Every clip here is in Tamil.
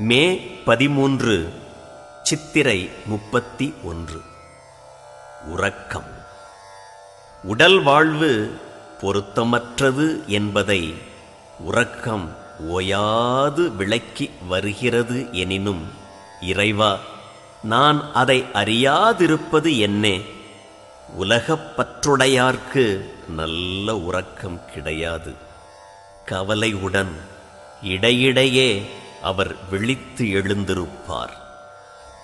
மே பதிமூன்று சித்திரை முப்பத்தி ஒன்று. உறக்கம். உடல் வாழ்வு பொருத்தமற்றது என்பதை உறக்கம் ஓயாது விளக்கி வருகிறது எனினும் இறைவா நான் அதை அறியாதிருப்பது என்னே? உலகப் பற்றுடையார்க்கு நல்ல உறக்கம் கிடையாது. கவலையுடன் இடையிடையே அவர் விழித்து எழுந்திருப்பார்.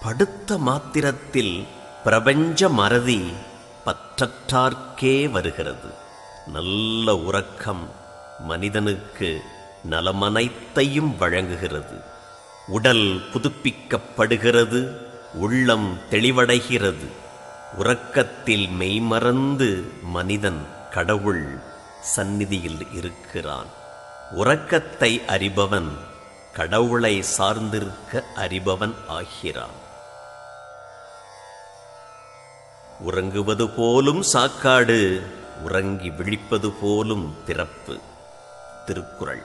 படுத்த மாத்திரத்தில் பிரபஞ்ச மறதி பற்றற்றார்க்கே வருகிறது. நல்ல உறக்கம் மனிதனுக்கு நலமனைத்தையும் வழங்குகிறது. உடல் புதுப்பிக்கப்படுகிறது உள்ளம் தெளிவடைகிறது. உறக்கத்தில் மெய்மறந்து மனிதன் கடவுள் சந்நிதியில் இருக்கிறான். உறக்கத்தை அறிபவன் கடவுளை சார்ந்திருக்க அறிபவன் ஆகிறான். உறங்குவது போலும் சாக்காடு உறங்கி விழிப்பது போலும் பிறப்பு திருக்குறள்.